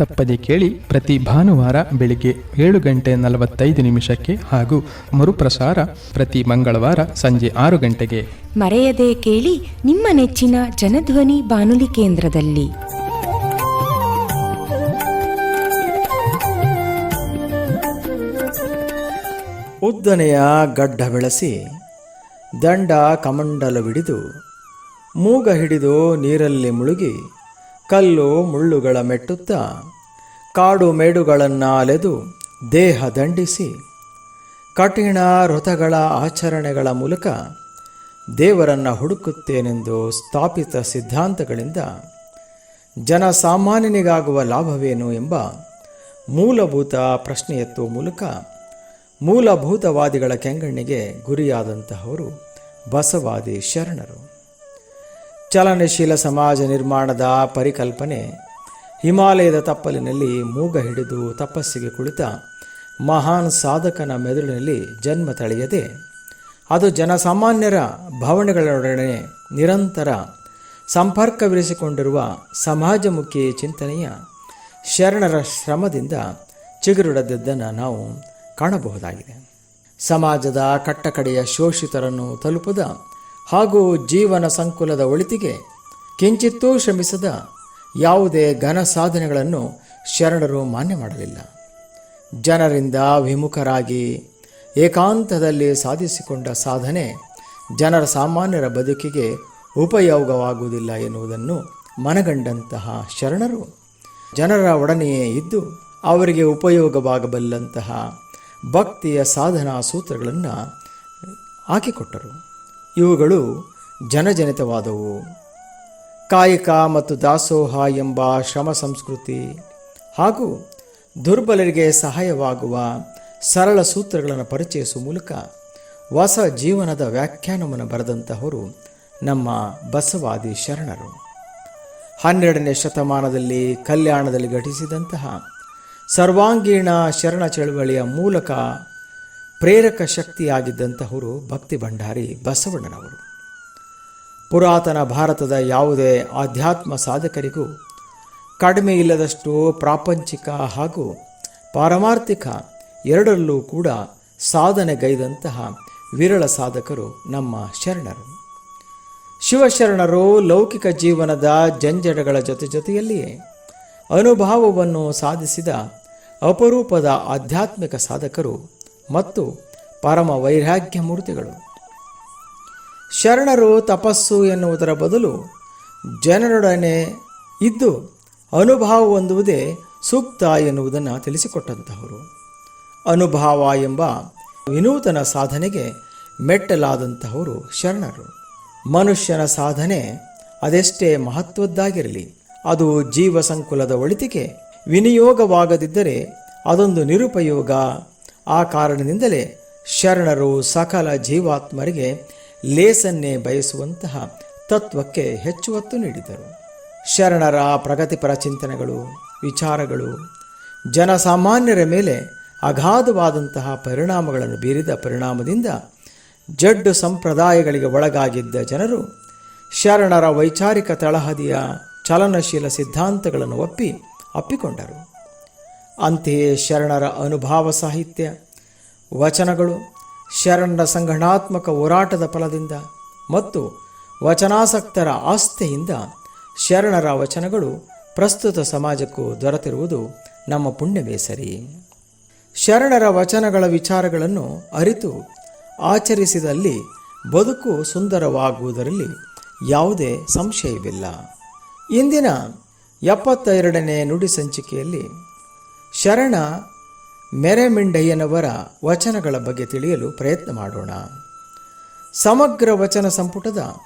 ತಪ್ಪದೆ ಕೇಳಿ ಪ್ರತಿ ಭಾನುವಾರ ಬೆಳಿಗ್ಗೆ ಏಳು ಗಂಟೆ ನಲವತ್ತೈದು ನಿಮಿಷಕ್ಕೆ ಹಾಗೂ ಮರುಪ್ರಸಾರ ಪ್ರತಿ ಮಂಗಳವಾರ ಸಂಜೆ ಆರು ಗಂಟೆಗೆ. ಮರೆಯದೆ ಕೇಳಿ ನಿಮ್ಮ ನೆಚ್ಚಿನ ಜನಧ್ವನಿ ಬಾನುಲಿ ಕೇಂದ್ರದಲ್ಲಿ. ಉದ್ದನೆಯ ಗಡ್ಡ ಬೆಳೆಸಿ ದಂಡ ಕಮಂಡಲವಿಡಿದು ಮೂಗ ಹಿಡಿದು ನೀರಲ್ಲಿ ಮುಳುಗಿ ಕಲ್ಲು ಮುಳ್ಳುಗಳ ಮೆಟ್ಟುತ್ತಾ ಕಾಡು ಮೇಡುಗಳನ್ನು ಅಲೆದು ದೇಹ ದಂಡಿಸಿ. ಕಠಿಣ ವ್ರತಗಳ ಆಚರಣೆಗಳ ಮೂಲಕ ದೇವರನ್ನು ಹುಡುಕುತ್ತೇನೆಂದು ಸ್ಥಾಪಿತ ಸಿದ್ಧಾಂತಗಳಿಂದ ಜನಸಾಮಾನ್ಯನಿಗಾಗುವ ಲಾಭವೇನು ಎಂಬ ಮೂಲಭೂತ ಪ್ರಶ್ನೆ ಎತ್ತುವ ಮೂಲಕ ಮೂಲಭೂತವಾದಿಗಳ ಕೆಂಗಣ್ಣಿಗೆ ಗುರಿಯಾದಂತಹವರು ಬಸವಾದಿ ಶರಣರು. ಚಲನಶೀಲ ಸಮಾಜ ನಿರ್ಮಾಣದ ಪರಿಕಲ್ಪನೆ ಹಿಮಾಲಯದ ತಪ್ಪಲಿನಲ್ಲಿ ಮೂಗ ಹಿಡಿದು ತಪಸ್ಸಿಗೆ ಕುಳಿತ ಮಹಾನ್ ಸಾಧಕನ ಮೆದುಳಿನಲ್ಲಿ ಜನ್ಮ ತಳೆಯದೆ, ಅದು ಜನಸಾಮಾನ್ಯರ ಭಾವನೆಗಳೊಡನೆ ನಿರಂತರ ಸಂಪರ್ಕವಿರಿಸಿಕೊಂಡಿರುವ ಸಮಾಜಮುಖಿ ಚಿಂತನೆಯ ಶರಣರ ಶ್ರಮದಿಂದ ಚಿಗುರುಡದಿದ್ದನ್ನು ನಾವು ಕಾಣಬಹುದಾಗಿದೆ. ಸಮಾಜದ ಕಟ್ಟಕಡೆಯ ಶೋಷಿತರನ್ನು ತಲುಪದ ಹಾಗೂ ಜೀವನ ಸಂಕುಲದ ಒಳಿತಿಗೆ ಕಿಂಚಿತ್ತೂ ಶ್ರಮಿಸದ ಯಾವುದೇ ಘನ ಸಾಧನೆಗಳನ್ನು ಶರಣರು ಮಾನ್ಯ ಮಾಡಲಿಲ್ಲ. ಜನರಿಂದ ವಿಮುಖರಾಗಿ ಏಕಾಂತದಲ್ಲಿ ಸಾಧಿಸಿಕೊಂಡ ಸಾಧನೆ ಜನರ ಸಾಮಾನ್ಯರ ಬದುಕಿಗೆ ಉಪಯೋಗವಾಗುವುದಿಲ್ಲ ಎನ್ನುವುದನ್ನು ಮನಗಂಡಂತಹ ಶರಣರು. ಜನರ ಒಡನೆಯೇ ಇದ್ದು ಅವರಿಗೆ ಉಪಯೋಗವಾಗಬಲ್ಲಂತಹ ಭಕ್ತಿಯ ಸಾಧನಾ ಸೂತ್ರಗಳನ್ನು ಹಾಕಿಕೊಟ್ಟರು. ಇವುಗಳು ಜನಜನಿತವಾದವು. ಕಾಯಕ ಮತ್ತು ದಾಸೋಹ ಎಂಬ ಶ್ರಮ ಸಂಸ್ಕೃತಿ ಹಾಗೂ ದುರ್ಬಲರಿಗೆ ಸಹಾಯವಾಗುವ ಸರಳ ಸೂತ್ರಗಳನ್ನು ಪರಿಚಯಿಸುವ ಮೂಲಕ ಹೊಸ ಜೀವನದ ವ್ಯಾಖ್ಯಾನವನ್ನು ಬರೆದಂತಹವರು ನಮ್ಮ ಬಸವಾದಿ ಶರಣರು. ಹನ್ನೆರಡನೇ ಶತಮಾನದಲ್ಲಿ ಕಲ್ಯಾಣದಲ್ಲಿ ಘಟಿಸಿದಂತಹ ಸರ್ವಾಂಗೀಣ ಶರಣ ಚಳುವಳಿಯ ಮೂಲಕ ಪ್ರೇರಕ ಶಕ್ತಿಯಾಗಿದ್ದಂತಹವರು ಭಕ್ತಿ ಭಂಡಾರಿ ಬಸವಣ್ಣನವರು. ಪುರಾತನ ಭಾರತದ ಯಾವುದೇ ಆಧ್ಯಾತ್ಮ ಸಾಧಕರಿಗೂ, ಕಡಿಮೆ ಇಲ್ಲದಷ್ಟು ಪ್ರಾಪಂಚಿಕ ಹಾಗೂ ಪಾರಮಾರ್ಥಿಕ ಎರಡರಲ್ಲೂ ಕೂಡ ಸಾಧನೆಗೈದಂತಹ ವಿರಳ ಸಾಧಕರು ನಮ್ಮ ಶರಣರು. ಶಿವಶರಣರು ಲೌಕಿಕ ಜೀವನದ ಜಂಜಡಗಳ ಜೊತೆ ಜೊತೆಯಲ್ಲಿಯೇ ಅನುಭಾವವನ್ನು ಸಾಧಿಸಿದ ಅಪರೂಪದ ಆಧ್ಯಾತ್ಮಿಕ ಸಾಧಕರು ಮತ್ತು ಪರಮ ವೈರಾಗ್ಯ ಮೂರ್ತಿಗಳು. ಶರಣರು ತಪಸ್ಸು ಎನ್ನುವುದರ ಬದಲು ಜನರೊಡನೆ ಇದ್ದು ಅನುಭಾವ ಹೊಂದುವುದೇ ಸೂಕ್ತ ಎನ್ನುವುದನ್ನು ತಿಳಿಸಿಕೊಟ್ಟಂತಹವರು. ಅನುಭಾವ ಎಂಬ ವಿನೂತನ ಸಾಧನೆಗೆ ಮೆಟ್ಟಲಾದಂತಹವರು ಶರಣರು. ಮನುಷ್ಯನ ಸಾಧನೆ ಅದೆಷ್ಟೇ ಮಹತ್ವದ್ದಾಗಿರಲಿ, ಅದು ಜೀವ ಸಂಕುಲದ ಒಳಿತಿಗೆ ವಿನಿಯೋಗವಾಗದಿದ್ದರೆ ಅದೊಂದು ನಿರುಪಯೋಗ. ಆ ಕಾರಣದಿಂದಲೇ ಶರಣರು ಸಕಲ ಜೀವಾತ್ಮರಿಗೆ ಲೇಸನ್ನೇ ಬಯಸುವಂತಹ ತತ್ವಕ್ಕೆ ಹೆಚ್ಚು ಒತ್ತು ನೀಡಿದರು. ಶರಣರ ಪ್ರಗತಿಪರ ಚಿಂತನೆಗಳು, ವಿಚಾರಗಳು, ಜನಸಾಮಾನ್ಯರ ಮೇಲೆ ಅಗಾಧವಾದಂತಹ ಪರಿಣಾಮಗಳನ್ನು ಬೀರಿದ ಪರಿಣಾಮದಿಂದ ಜಡ್ಡು ಸಂಪ್ರದಾಯಗಳಿಗೆ ಒಳಗಾಗಿದ್ದ ಜನರು ಶರಣರ ವೈಚಾರಿಕ ತಳಹದಿಯ ಚಲನಶೀಲ ಸಿದ್ಧಾಂತಗಳನ್ನು ಒಪ್ಪಿ ಅಪ್ಪಿಕೊಂಡರು. ಅಂತೆಯೇ ಶರಣರ ಅನುಭಾವ ಸಾಹಿತ್ಯ, ವಚನಗಳು ಶರಣರ ಸಂಘಟನಾತ್ಮಕ ಹೋರಾಟದ ಫಲದಿಂದ ಮತ್ತು ವಚನಾಸಕ್ತರ ಆಸ್ಥೆಯಿಂದ ಶರಣರ ವಚನಗಳು ಪ್ರಸ್ತುತ ಸಮಾಜಕ್ಕೂ ದೊರೆತಿರುವುದು ನಮ್ಮ ಪುಣ್ಯವೇ ಸರಿ. ಶರಣರ ವಚನಗಳ ವಿಚಾರಗಳನ್ನು ಅರಿತು ಆಚರಿಸಿದಲ್ಲಿ ಬದುಕು ಸುಂದರವಾಗುವುದರಲ್ಲಿ ಯಾವುದೇ ಸಂಶಯವಿಲ್ಲ. ಇಂದಿನ ಎಪ್ಪತ್ತೆರಡನೇ ನುಡಿ ಸಂಚಿಕೆಯಲ್ಲಿ ಶರಣ ಮೆರೆಮಿಂಡಯ್ಯನವರ ವಚನಗಳ ಬಗ್ಗೆ ತಿಳಿಯಲು ಪ್ರಯತ್ನ ಮಾಡೋಣ. ಸಮಗ್ರ ವಚನ ಸಂಪುಟದ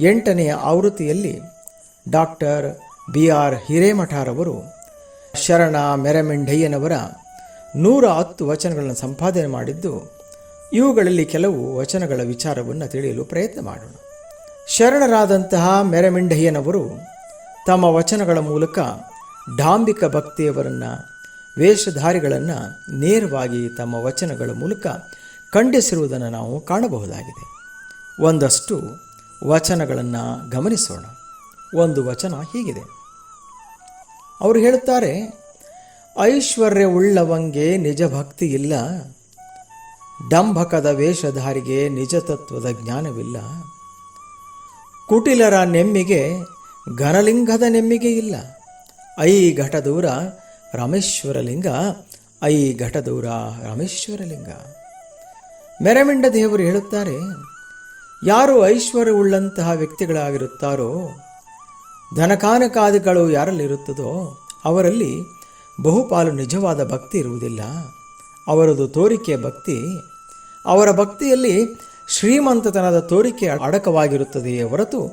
ಎಂಟನೆಯ ಆವೃತ್ತಿಯಲ್ಲಿ ಡಾಕ್ಟರ್ ಬಿ ಆರ್ ಹಿರೇಮಠಾರವರು ಶರಣ ಮೆರೆಮಿಂಡಯ್ಯನವರ ನೂರ ಹತ್ತು ವಚನಗಳನ್ನು ಸಂಪಾದನೆ ಮಾಡಿದ್ದು, ಇವುಗಳಲ್ಲಿ ಕೆಲವು ವಚನಗಳ ವಿಚಾರವನ್ನು ತಿಳಿಯಲು ಪ್ರಯತ್ನ ಮಾಡೋಣ. ಶರಣರಾದಂತಹ ಮೆರೆಮಿಂಡಯ್ಯನವರು ತಮ್ಮ ವಚನಗಳ ಮೂಲಕ ಡಾಂಬಿಕ ಭಕ್ತಿಯವರನ್ನು ವೇಷಧಾರಿಗಳನ್ನು ನೇರವಾಗಿ ತಮ್ಮ ವಚನಗಳ ಮೂಲಕ ಖಂಡಿಸಿರುವುದನ್ನು ನಾವು ಕಾಣಬಹುದಾಗಿದೆ. ಒಂದಷ್ಟು ವಚನಗಳನ್ನು ಗಮನಿಸೋಣ. ಒಂದು ವಚನ ಹೀಗಿದೆ. ಅವರು ಹೇಳುತ್ತಾರೆ, ಐಶ್ವರ್ಯವುಳ್ಳವಂಗೆ ನಿಜ ಭಕ್ತಿ ಇಲ್ಲ. ಡಂಭಕದ ವೇಷಧಾರಿಗೆ ನಿಜ ತತ್ವದ ಜ್ಞಾನವಿಲ್ಲ. ಕುಟಿಲರ ನೆಮ್ಮಿಗೆ ಘನಲಿಂಗದ ನೆಮ್ಮಿಗೆ ಇಲ್ಲ. I ಘಟದೂರ ರಾಮೇಶ್ವರಲಿಂಗ, I ಘಟದೂರ ರಾಮೇಶ್ವರಲಿಂಗ. ಮೆರಮಿಂಡ ದೇವರು ಹೇಳುತ್ತಾರೆ, ಯಾರು ಐಶ್ವರ್ಯವುಳ್ಳಂತಹ ವ್ಯಕ್ತಿಗಳಾಗಿರುತ್ತಾರೋ, ಧನಕಾನಕಾದಿಗಳು ಯಾರಲ್ಲಿರುತ್ತದೋ ಅವರಲ್ಲಿ ಬಹುಪಾಲು ನಿಜವಾದ ಭಕ್ತಿ ಇರುವುದಿಲ್ಲ. ಅವರದು ತೋರಿಕೆಯ ಭಕ್ತಿ, ಅವರ ಭಕ್ತಿಯಲ್ಲಿ ಶ್ರೀಮಂತತನದ ತೋರಿಕೆ ಅಡಕವಾಗಿರುತ್ತದೆಯೇ ಹೊರತು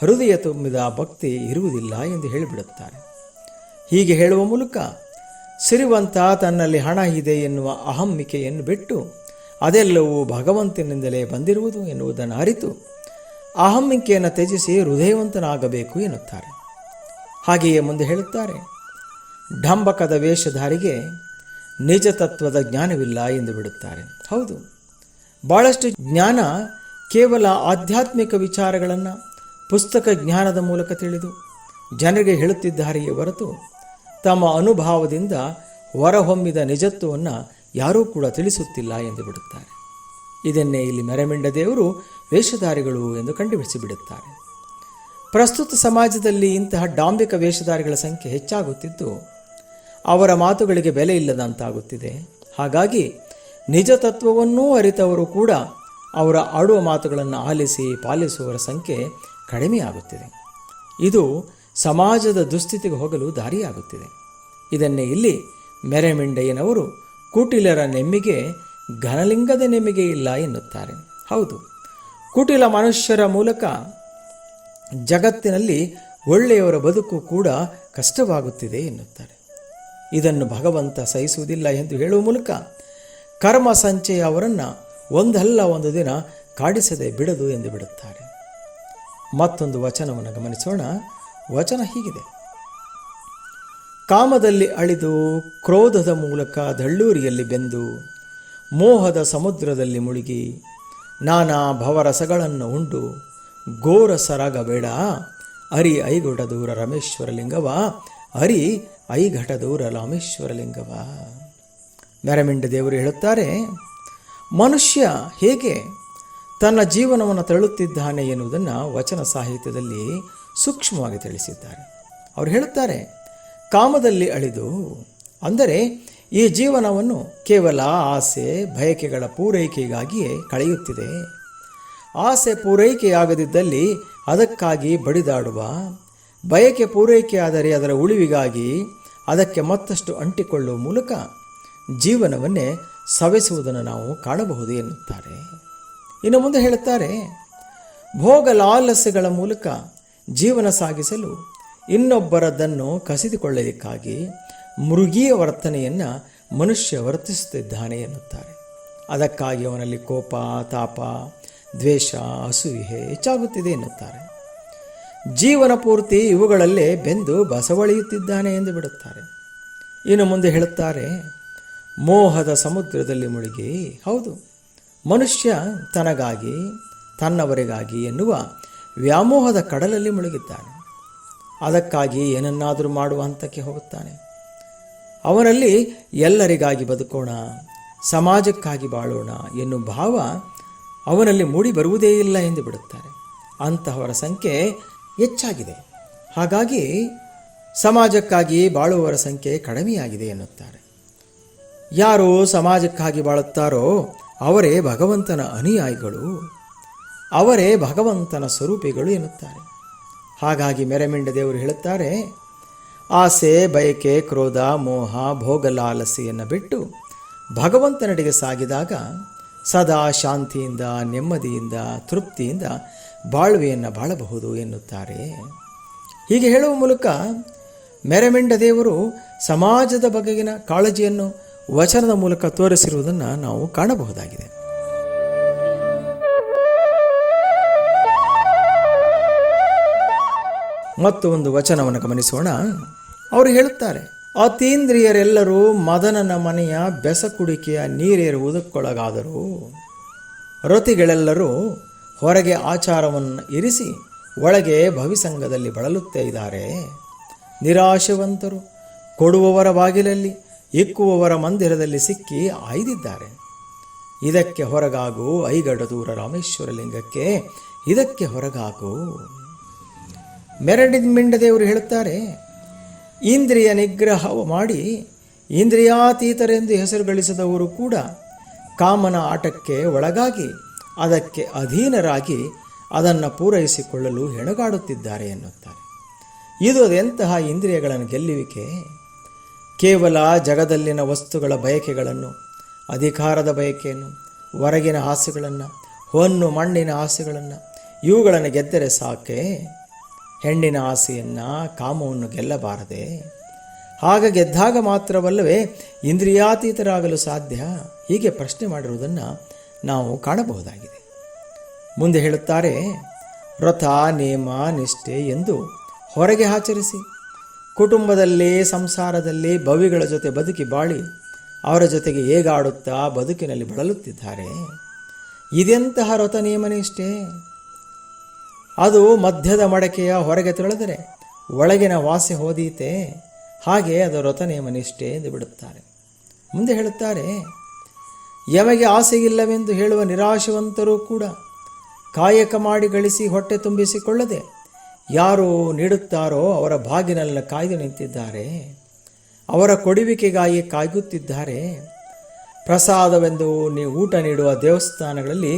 ಹೃದಯ ತುಂಬಿದ ಭಕ್ತಿ ಇರುವುದಿಲ್ಲ ಎಂದು ಹೇಳಿಬಿಡುತ್ತಾರೆ. ಹೀಗೆ ಹೇಳುವ ಮೂಲಕ ಸಿರಿವಂತ ತನ್ನಲ್ಲಿ ಹಣ ಇದೆ ಎನ್ನುವ ಅಹಮ್ಮಿಕೆಯನ್ನು ಬಿಟ್ಟು ಅದೆಲ್ಲವೂ ಭಗವಂತನಿಂದಲೇ ಬಂದಿರುವುದು ಎನ್ನುವುದನ್ನು ಅರಿತು ಅಹಮ್ಮಿಕೆಯನ್ನು ತ್ಯಜಿಸಿ ಹೃದಯವಂತನಾಗಬೇಕು ಎನ್ನುತ್ತಾರೆ. ಹಾಗೆಯೇ ಮುಂದೆ ಹೇಳುತ್ತಾರೆ ಢಂಬಕದ ವೇಷಧಾರಿಗೆ ನಿಜ ತತ್ವದ ಜ್ಞಾನವಿಲ್ಲ ಎಂದು ಬಿಡುತ್ತಾರೆ. ಹೌದು, ಬಹಳಷ್ಟು ಜ್ಞಾನ ಕೇವಲ ಆಧ್ಯಾತ್ಮಿಕ ವಿಚಾರಗಳನ್ನು ಪುಸ್ತಕ ಜ್ಞಾನದ ಮೂಲಕ ತಿಳಿದು ಜನರಿಗೆ ಹೇಳುತ್ತಿದ್ದಾರೆಯೇ ಹೊರತು ತಮ್ಮ ಅನುಭವದಿಂದ ಹೊರಹೊಮ್ಮಿದ ನಿಜತ್ವವನ್ನು ಯಾರೂ ಕೂಡ ತಿಳಿಸುತ್ತಿಲ್ಲ ಎಂದು ಬಿಡುತ್ತಾರೆ. ಇದನ್ನೇ ಇಲ್ಲಿ ಮೆರೆಮಿಂಡ ದೇವರು ವೇಷಧಾರಿಗಳು ಎಂದು ಕಂಡುಬಿಡಿಸಿಬಿಡುತ್ತಾರೆ. ಪ್ರಸ್ತುತ ಸಮಾಜದಲ್ಲಿ ಇಂತಹ ಡಾಂಬಿಕ ವೇಷಧಾರಿಗಳ ಸಂಖ್ಯೆ ಹೆಚ್ಚಾಗುತ್ತಿದ್ದು, ಅವರ ಮಾತುಗಳಿಗೆ ಬೆಲೆ ಇಲ್ಲದಂತಾಗುತ್ತಿದೆ. ಹಾಗಾಗಿ ನಿಜ ತತ್ವವನ್ನೂ ಅರಿತವರು ಕೂಡ ಅವರ ಆಡುವ ಮಾತುಗಳನ್ನು ಆಲಿಸಿ ಪಾಲಿಸುವವರ ಸಂಖ್ಯೆ ಕಡಿಮೆಯಾಗುತ್ತಿದೆ. ಇದು ಸಮಾಜದ ದುಸ್ಥಿತಿಗೆ ಹೋಗಲು ದಾರಿಯಾಗುತ್ತಿದೆ. ಇದನ್ನೇ ಇಲ್ಲಿ ಮೆರೆಮಿಂಡಯ್ಯನವರು ಕುಟಿಲರ ನೆಮ್ಮಿಗೆ ಘನಲಿಂಗದ ನೆಮ್ಮಿಗೆ ಇಲ್ಲ ಎನ್ನುತ್ತಾರೆ. ಹೌದು, ಕುಟಿಲ ಮನುಷ್ಯರ ಮೂಲಕ ಜಗತ್ತಿನಲ್ಲಿ ಒಳ್ಳೆಯವರ ಬದುಕು ಕೂಡ ಕಷ್ಟವಾಗುತ್ತಿದೆ ಎನ್ನುತ್ತಾರೆ. ಇದನ್ನು ಭಗವಂತ ಸಹಿಸುವುದಿಲ್ಲ ಎಂದು ಹೇಳುವ ಮೂಲಕ ಕರ್ಮ ಸಂಚಯ ಅವರನ್ನು ಒಂದಲ್ಲ ಒಂದು ದಿನ ಕಾಡಿಸದೆ ಬಿಡದು ಎಂದು ಬಿಡುತ್ತಾರೆ. ಮತ್ತೊಂದು ವಚನವನ್ನು ಗಮನಿಸೋಣ. ವಚನ ಹೀಗಿದೆ. ಕಾಮದಲ್ಲಿ ಅಳಿದು ಕ್ರೋಧದ ಮೂಲಕ ದಳ್ಳೂರಿಯಲ್ಲಿ ಬೆಂದು ಮೋಹದ ಸಮುದ್ರದಲ್ಲಿ ಮುಳುಗಿ ನಾನಾ ಭವರಸಗಳನ್ನು ಉಂಡು ಘೋರ ಸರಾಗಬೇಡ ಅರಿ ಐಗೊಡ ದೂರ ರಮೇಶ್ವರಲಿಂಗವ ಅರಿ ಐಘಟ ದೂರ ರಾಮೇಶ್ವರಲಿಂಗವ. ಮೆರಮಿಂಡ ದೇವರು ಹೇಳುತ್ತಾರೆ, ಮನುಷ್ಯ ಹೇಗೆ ತನ್ನ ಜೀವನವನ್ನು ತಳ್ಳುತ್ತಿದ್ದಾನೆ ಎನ್ನುವುದನ್ನು ವಚನ ಸಾಹಿತ್ಯದಲ್ಲಿ ಸೂಕ್ಷ್ಮವಾಗಿ ತಿಳಿಸಿದ್ದಾರೆ. ಅವರು ಹೇಳುತ್ತಾರೆ, ಕಾಮದಲ್ಲಿ ಅಳಿದು, ಅಂದರೆ ಈ ಜೀವನವನ್ನು ಕೇವಲ ಆಸೆ, ಬಯಕೆಗಳ ಪೂರೈಕೆಗಾಗಿಯೇ ಕಳೆಯುತ್ತಿದೆ. ಆಸೆ ಪೂರೈಕೆಯಾಗದಿದ್ದಲ್ಲಿ ಅದಕ್ಕಾಗಿ ಬಡಿದಾಡುವ, ಬಯಕೆ ಪೂರೈಕೆಯಾದರೆ ಅದರ ಉಳಿವಿಗಾಗಿ ಅದಕ್ಕೆ ಮತ್ತಷ್ಟು ಅಂಟಿಕೊಳ್ಳುವ ಮೂಲಕ ಜೀವನವನ್ನೇ ಸವೆಸುವುದನ್ನು ನಾವು ಕಾಣಬಹುದು ಎನ್ನುತ್ತಾರೆ. ಇನ್ನು ಮುಂದೆ ಹೇಳುತ್ತಾರೆ, ಭೋಗ ಲಾಲಸೆಗಳ ಮೂಲಕ ಜೀವನ ಸಾಗಿಸಲು ಇನ್ನೊಬ್ಬರದನ್ನು ಕಸಿದುಕೊಳ್ಳಲಿಕ್ಕಾಗಿ ಮೃಗೀಯ ವರ್ತನೆಯನ್ನು ಮನುಷ್ಯ ವರ್ತಿಸುತ್ತಿದ್ದಾನೆ ಎನ್ನುತ್ತಾರೆ. ಅದಕ್ಕಾಗಿ ಅವನಲ್ಲಿ ಕೋಪ, ತಾಪ, ದ್ವೇಷ ಅಸೂಹೆ ಹೆಚ್ಚಾಗುತ್ತಿದೆ ಎನ್ನುತ್ತಾರೆ. ಜೀವನ ಪೂರ್ತಿ ಇವುಗಳಲ್ಲೇ ಬೆಂದು ಬಸವಳಿಯುತ್ತಿದ್ದಾನೆ ಎಂದು ಬಿಡುತ್ತಾರೆ. ಇನ್ನು ಮುಂದೆ ಹೇಳುತ್ತಾರೆ, ಮೋಹದ ಸಮುದ್ರದಲ್ಲಿ ಮುಳುಗಿ, ಹೌದು, ಮನುಷ್ಯ ತನಗಾಗಿ, ತನ್ನವರಿಗಾಗಿ ಎನ್ನುವ ವ್ಯಾಮೋಹದ ಕಡಲಲ್ಲಿ ಮುಳುಗಿದ್ದಾನೆ. ಅದಕ್ಕಾಗಿ ಏನನ್ನಾದರೂ ಮಾಡುವ ಹಂತಕ್ಕೆ ಹೋಗುತ್ತಾನೆ. ಅವನಲ್ಲಿ ಎಲ್ಲರಿಗಾಗಿ ಬದುಕೋಣ, ಸಮಾಜಕ್ಕಾಗಿ ಬಾಳೋಣ ಎನ್ನುವ ಭಾವ ಅವನಲ್ಲಿ ಮೂಡಿ ಬರುವುದೇ ಇಲ್ಲ ಎಂದು ಬಿಡುತ್ತಾರೆ. ಅಂತಹವರ ಸಂಖ್ಯೆ ಹೆಚ್ಚಾಗಿದೆ. ಹಾಗಾಗಿ ಸಮಾಜಕ್ಕಾಗಿ ಬಾಳುವವರ ಸಂಖ್ಯೆ ಕಡಿಮೆಯಾಗಿದೆ ಎನ್ನುತ್ತಾರೆ. ಯಾರು ಸಮಾಜಕ್ಕಾಗಿ ಬಾಳುತ್ತಾರೋ ಅವರೇ ಭಗವಂತನ ಅನುಯಾಯಿಗಳು. ಅವರೇ ಭಗವಂತನ ಸ್ವರೂಪಿಗಳು ಎನ್ನುತ್ತಾರೆ. ಹಾಗಾಗಿ ಮೆರೆಮಿಂಡ ದೇವರು ಹೇಳುತ್ತಾರೆ, ಆಸೆ, ಬಯಕೆ, ಕ್ರೋಧ, ಮೋಹ ಭೋಗಲಾಲಸೆಯನ್ನು ಬಿಟ್ಟು ಭಗವಂತನಡೆಗೆ ಸಾಗಿದಾಗ ಸದಾ ಶಾಂತಿಯಿಂದ, ನೆಮ್ಮದಿಯಿಂದ, ತೃಪ್ತಿಯಿಂದ ಬಾಳ್ವೆಯನ್ನು ಬಾಳಬಹುದು ಎನ್ನುತ್ತಾರೆ. ಹೀಗೆ ಹೇಳುವ ಮೂಲಕ ಮೆರಮೆಂಡ ದೇವರು ಸಮಾಜದ ಬಗೆಗಿನ ಕಾಳಜಿಯನ್ನು ವಚನದ ಮೂಲಕ ತೋರಿಸಿರುವುದನ್ನು ನಾವು ಕಾಣಬಹುದಾಗಿದೆ. ಮತ್ತು ಒಂದು ವಚನವನ್ನು ಗಮನಿಸೋಣ. ಅವರು ಹೇಳುತ್ತಾರೆ, ಅತೀಂದ್ರಿಯರೆಲ್ಲರೂ ಮದನನ ಮನೆಯ ಬೆಸಕುಡಿಕೆಯ ನೀರೇರುವುದಕ್ಕೊಳಗಾದರು. ರತಿಗಳೆಲ್ಲರೂ ಹೊರಗೆ ಆಚಾರವನ್ನು ಇರಿಸಿ ಒಳಗೆ ಭವಿಸಂಗದಲ್ಲಿ ಬಳಲುತ್ತೇ ಇದ್ದಾರೆ. ನಿರಾಶವಂತರು ಕೊಡುವವರ ಬಾಗಿಲಲ್ಲಿ ಇಕ್ಕುವವರ ಮಂದಿರದಲ್ಲಿ ಸಿಕ್ಕಿ ಆಯ್ದಿದ್ದಾರೆ. ಇದಕ್ಕೆ ಹೊರಗಾಗು ಐಗಡದೂರ ರಾಮೇಶ್ವರ ಲಿಂಗಕ್ಕೆ ಇದಕ್ಕೆ ಹೊರಗಾಗು ಮೆರಡಿದ ಮಿಂಡದೇವರು ಹೇಳುತ್ತಾರೆ, ಇಂದ್ರಿಯ ನಿಗ್ರಹ ಮಾಡಿ ಇಂದ್ರಿಯಾತೀತರೆಂದು ಹೆಸರು ಗಳಿಸಿದವರು ಕೂಡ ಕಾಮನ ಆಟಕ್ಕೆ ಒಳಗಾಗಿ ಅದಕ್ಕೆ ಅಧೀನರಾಗಿ ಅದನ್ನು ಪೂರೈಸಿಕೊಳ್ಳಲು ಹೆಣಗಾಡುತ್ತಿದ್ದಾರೆ ಎನ್ನುತ್ತಾರೆ. ಇದು ಅದೆಂತಹ ಇಂದ್ರಿಯಗಳನ್ನು ಗೆಲ್ಲುವಿಕೆ? ಕೇವಲ ಜಗದಲ್ಲಿನ ವಸ್ತುಗಳ ಬಯಕೆಗಳನ್ನು, ಅಧಿಕಾರದ ಬಯಕೆಯನ್ನು, ಹೊರಗಿನ ಆಸೆಗಳನ್ನು, ಹೊನ್ನು ಮಣ್ಣಿನ ಆಸೆಗಳನ್ನು ಇವುಗಳನ್ನು ಗೆದ್ದರೆ ಸಾಕೆ? ಹೆಣ್ಣಿನ ಆಸೆಯನ್ನು ಕಾಮವನ್ನು ಗೆಲ್ಲಬಾರದೆ ಆಗ ಗೆದ್ದಾಗ ಮಾತ್ರವಲ್ಲವೇ ಇಂದ್ರಿಯಾತೀತರಾಗಲು ಸಾಧ್ಯ? ಹೀಗೆ ಪ್ರಶ್ನೆ ಮಾಡಿರುವುದನ್ನು ನಾವು ಕಾಣಬಹುದಾಗಿದೆ. ಮುಂದೆ ಹೇಳುತ್ತಾರೆ ವ್ರತ ನೇಮ, ನಿಷ್ಠೆ ಎಂದು ಹೊರಗೆ ಆಚರಿಸಿ, ಕುಟುಂಬದಲ್ಲಿ, ಸಂಸಾರದಲ್ಲಿ ಭವಿಗಳ ಜೊತೆ ಬದುಕಿ ಬಾಳಿ, ಅವರ ಜೊತೆಗೆ ಹೇಗಾಡುತ್ತಾ ಬದುಕಿನಲ್ಲಿ ಬಳಲುತ್ತಿದ್ದಾರೆ. ಇದೆಂತಹ ವ್ರತ ನಿಷ್ಠೆ? ಅದು ಮಧ್ಯದ ಮಡಕೆಯ ಹೊರಗೆ ತೆರಳಿದರೆ ಒಳಗಿನ ವಾಸೆ ಹೋದೀತೆ, ಹಾಗೆ ಅದು ವ್ರತ ನೇಮ ನಿಷ್ಠೆ ಎಂದು ಬಿಡುತ್ತಾರೆ. ಮುಂದೆ ಹೇಳುತ್ತಾರೆ ಯಮಗೆ ಆಸೆಯಿಲ್ಲವೆಂದು ಹೇಳುವ ನಿರಾಶವಂತರೂ ಕೂಡ ಕಾಯಕ ಮಾಡಿ ಗಳಿಸಿ ಹೊಟ್ಟೆ ತುಂಬಿಸಿಕೊಳ್ಳದೆ ಯಾರು ನೀಡುತ್ತಾರೋ ಅವರ ಬಾಗಿನಲ್ಲ ಕಾಯ್ದು ನಿಂತಿದ್ದಾರೆ. ಅವರ ಕೊಡುವಿಕೆಗಾಗಿ ಕಾಯ್ಗುತ್ತಿದ್ದಾರೆ ಪ್ರಸಾದವೆಂದು ನೀವು ಊಟ ನೀಡುವ ದೇವಸ್ಥಾನಗಳಲ್ಲಿ,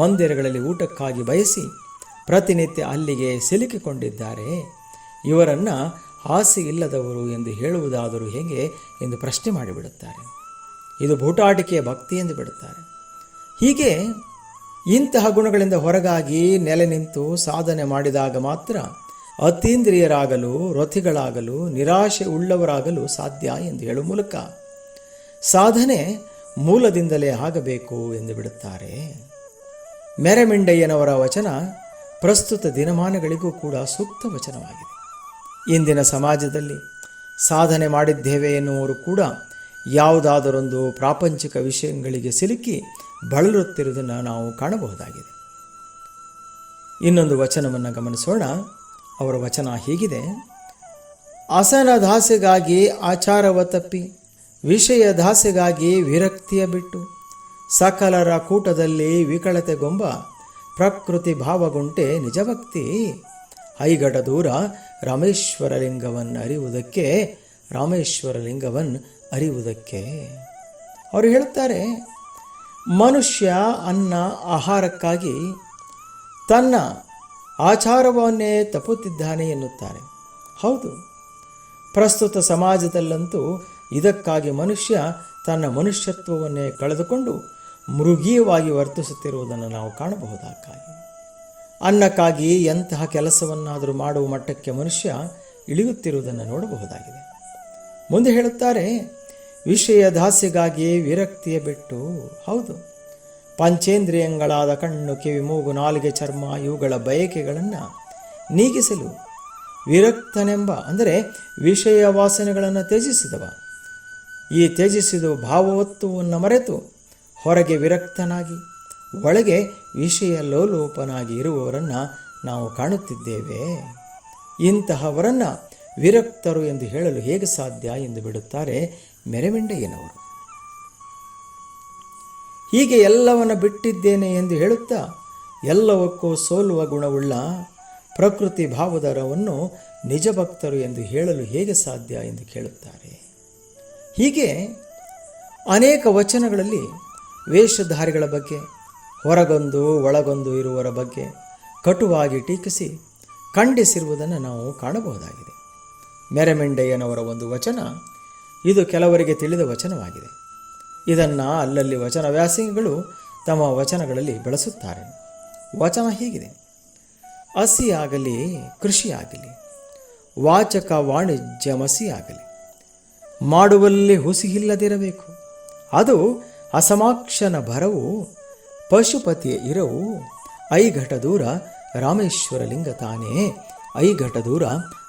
ಮಂದಿರಗಳಲ್ಲಿ ಊಟಕ್ಕಾಗಿ ಬಯಸಿ ಪ್ರತಿನಿತ್ಯ ಅಲ್ಲಿಗೆ ಸಿಲುಕಿಕೊಂಡಿದ್ದಾರೆ. ಇವರನ್ನು ಆಸೆ ಇಲ್ಲದವರು ಎಂದು ಹೇಳುವುದಾದರೂ ಹೇಗೆ ಎಂದು ಪ್ರಶ್ನೆ ಮಾಡಿಬಿಡುತ್ತಾರೆ. ಇದು ಬೂಟಾಟಿಕೆಯ ಭಕ್ತಿ ಎಂದು ಬಿಡುತ್ತಾರೆ. ಹೀಗೆ ಇಂತಹ ಗುಣಗಳಿಂದ ಹೊರಗಾಗಿ ನೆಲೆ ನಿಂತು ಸಾಧನೆ ಮಾಡಿದಾಗ ಮಾತ್ರ ಅತೀಂದ್ರಿಯರಾಗಲು, ರಥಿಗಳಾಗಲು, ನಿರಾಶೆ ಉಳ್ಳವರಾಗಲು ಸಾಧ್ಯ ಎಂದು ಹೇಳುವ ಮೂಲಕ ಸಾಧನೆ ಮೂಲದಿಂದಲೇ ಆಗಬೇಕು ಎಂದು ಬಿಡುತ್ತಾರೆ. ಮೆರೆಮಿಂಡಯ್ಯನವರ ವಚನ ಪ್ರಸ್ತುತ ದಿನಮಾನಗಳಿಗೂ ಕೂಡ ಸೂಕ್ತ ವಚನವಾಗಿದೆ. ಇಂದಿನ ಸಮಾಜದಲ್ಲಿ ಸಾಧನೆ ಮಾಡಿದ್ದೇವೆ ಎನ್ನುವರು ಕೂಡ ಯಾವುದಾದರೊಂದು ಪ್ರಾಪಂಚಿಕ ವಿಷಯಗಳಿಗೆ ಸಿಲುಕಿ ಬಳಲುತ್ತಿರುವುದನ್ನು ನಾವು ಕಾಣಬಹುದಾಗಿದೆ. ಇನ್ನೊಂದು ವಚನವನ್ನು ಗಮನಿಸೋಣ. ಅವರ ವಚನ ಹೀಗಿದೆ. ಅಸನ ದಾಸೆಗಾಗಿ ಆಚಾರವ ತಪ್ಪಿ ವಿಷಯ ದಾಸೆಗಾಗಿ ವಿರಕ್ತಿಯ ಬಿಟ್ಟು, ಸಕಲರ ಕೂಟದಲ್ಲಿ ವಿಕಳತೆಗೊಂಬ ಪ್ರಕೃತಿ ಭಾವಗುಂಟೆ ನಿಜಭಕ್ತಿ. ಹೈಗಡ ದೂರ ರಾಮೇಶ್ವರಲಿಂಗವನ್ನು ಅರಿಯುವುದಕ್ಕೆ ರಾಮೇಶ್ವರ ಲಿಂಗವನ್ನು ಅರಿಯುವುದಕ್ಕೆ. ಅವರು ಹೇಳುತ್ತಾರೆ ಮನುಷ್ಯ ಅನ್ನ ಆಹಾರಕ್ಕಾಗಿ ತನ್ನ ಆಚಾರವನ್ನೇ ತಪ್ಪುತ್ತಿದ್ದಾನೆ ಎನ್ನುತ್ತಾರೆ. ಹೌದು, ಪ್ರಸ್ತುತ ಸಮಾಜದಲ್ಲಂತೂ ಇದಕ್ಕಾಗಿ ಮನುಷ್ಯ ತನ್ನ ಮನುಷ್ಯತ್ವವನ್ನೇ ಕಳೆದುಕೊಂಡು ಮೃಗೀಯವಾಗಿ ವರ್ತಿಸುತ್ತಿರುವುದನ್ನು ನಾವು ಕಾಣಬಹುದಾಗಿ ಅನ್ನಕ್ಕಾಗಿ ಎಂತಹ ಕೆಲಸವನ್ನಾದರೂ ಮಾಡುವ ಮಟ್ಟಕ್ಕೆ ಮನುಷ್ಯ ಇಳಿಯುತ್ತಿರುವುದನ್ನು ನೋಡಬಹುದಾಗಿದೆ. ಮುಂದೆ ಹೇಳುತ್ತಾರೆ, ವಿಷಯ ದಾಸ್ಯಗಾಗಿ ವಿರಕ್ತಿಯ ಬಿಟ್ಟು. ಹೌದು, ಪಂಚೇಂದ್ರಿಯಗಳಾದ ಕಣ್ಣು, ಕಿವಿ, ಮೂಗು, ನಾಲಿಗೆ, ಚರ್ಮ, ಇವುಗಳ ಬಯಕೆಗಳನ್ನು ನೀಗಿಸಲು ವಿರಕ್ತನೆಂಬ, ಅಂದರೆ ವಿಷಯ ವಾಸನೆಗಳನ್ನು ತ್ಯಜಿಸಿದವ. ಈ ತ್ಯಜಿಸಿದ ಭಾವವತ್ವವನ್ನು ಮರೆತು ಹೊರಗೆ ವಿರಕ್ತನಾಗಿ, ಒಳಗೆ ವಿಷಯ ಲೋಲೋಪನಾಗಿ ಇರುವವರನ್ನು ನಾವು ಕಾಣುತ್ತಿದ್ದೇವೆ. ಇಂತಹವರನ್ನು ವಿರಕ್ತರು ಎಂದು ಹೇಳಲು ಹೇಗೆ ಸಾಧ್ಯ ಎಂದು ಬಿಡುತ್ತಾರೆ ಮೆರವೆಂಡಯ್ಯನವರು ಹೀಗೆ ಎಲ್ಲವನ್ನ ಬಿಟ್ಟಿದ್ದೇನೆ ಎಂದು ಹೇಳುತ್ತಾ ಎಲ್ಲವಕ್ಕೂ ಸೋಲುವ ಗುಣವುಳ್ಳ ಪ್ರಕೃತಿ ಭಾವದರವನ್ನು ನಿಜ ಭಕ್ತರು ಎಂದು ಹೇಳಲು ಹೇಗೆ ಸಾಧ್ಯ ಎಂದು ಕೇಳುತ್ತಾರೆ. ಹೀಗೆ ಅನೇಕ ವಚನಗಳಲ್ಲಿ ವೇಷಧಾರಿಗಳ ಬಗ್ಗೆ, ಹೊರಗೊಂದು ಒಳಗೊಂದು ಇರುವರ ಬಗ್ಗೆ ಕಟುವಾಗಿ ಟೀಕಿಸಿ ಖಂಡಿಸಿರುವುದನ್ನು ನಾವು ಕಾಣಬಹುದಾಗಿದೆ. ಮೆರಮೆಂಡೆಯನವರ ಒಂದು ವಚನ ಇದು ಕೆಲವರಿಗೆ ತಿಳಿದ ವಚನವಾಗಿದೆ. ಇದನ್ನು ಅಲ್ಲಲ್ಲಿ ವಚನ ವ್ಯಾಸಿಗಳು ತಮ್ಮ ವಚನಗಳಲ್ಲಿ ಬಳಸುತ್ತಾರೆ. ವಚನ ಹೀಗಿದೆ. ಹಸಿಯಾಗಲಿ, ಕೃಷಿಯಾಗಲಿ ಕೃಷಿ ವಾಚಕ ವಾಣಿಜ್ಯ ಮಸಿಯಾಗಲಿ, ಮಾಡುವಲ್ಲಿ ಹುಸಿಯಿಲ್ಲದಿರಬೇಕು. ಅದು ಅಸಮಾಕ್ಷನ ಭರವು, ಪಶುಪತಿಯ ಇರವು, ಐಘಟ ದೂರ ರಾಮೇಶ್ವರಲಿಂಗ ತಾನೇ, ಐಘಟ ದೂರ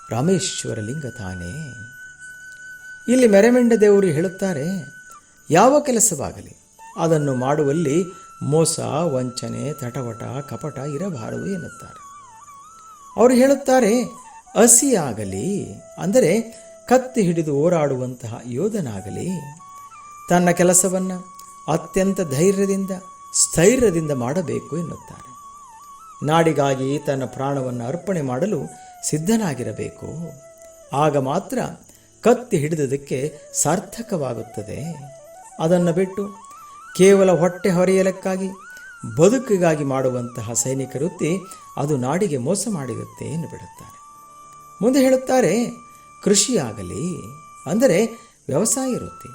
ರಾಮೇಶ್ವರಲಿಂಗ ತಾನೇ. ಇಲ್ಲಿ ಮೆರೆಮೆಂಡ ದೇವರು ಹೇಳುತ್ತಾರೆ, ಯಾವ ಕೆಲಸವಾಗಲಿ, ಅದನ್ನು ಮಾಡುವಲ್ಲಿ ಮೋಸ, ವಂಚನೆ, ತಟವಟ, ಕಪಟ ಇರಬಾರದು ಎನ್ನುತ್ತಾರೆ. ಅವರು ಹೇಳುತ್ತಾರೆ, ಹಸಿಯಾಗಲಿ, ಅಂದರೆ ಕತ್ತಿ ಹಿಡಿದು ಓಡಾಡುವಂತಹ ಯೋಧನಾಗಲಿ, ತನ್ನ ಕೆಲಸವನ್ನು ಅತ್ಯಂತ ಧೈರ್ಯದಿಂದ, ಸ್ಥೈರ್ಯದಿಂದ ಮಾಡಬೇಕು ಎನ್ನುತ್ತಾರೆ. ನಾಡಿಗಾಗಿ ತನ್ನ ಪ್ರಾಣವನ್ನು ಅರ್ಪಣೆ ಮಾಡಲು ಸಿದ್ಧನಾಗಿರಬೇಕು. ಆಗ ಮಾತ್ರ ಕತ್ತಿ ಹಿಡಿದುದಕ್ಕೆ ಸಾರ್ಥಕವಾಗುತ್ತದೆ. ಅದನ್ನು ಬಿಟ್ಟು ಕೇವಲ ಹೊಟ್ಟೆ ಹೊರೆಯಲಕ್ಕಾಗಿ ಬದುಕಿಗಾಗಿ ಮಾಡುವಂತಹ ಸೈನಿಕ ವೃತ್ತಿ ಅದು ನಾಡಿಗೆ ಮೋಸ ಮಾಡಿರುತ್ತೆ ಎಂದು ಬಿಡುತ್ತಾರೆ ಮುಂದೆ ಹೇಳುತ್ತಾರೆ, ಕೃಷಿಯಾಗಲಿ, ಅಂದರೆ ವ್ಯವಸಾಯ ವೃತ್ತಿ.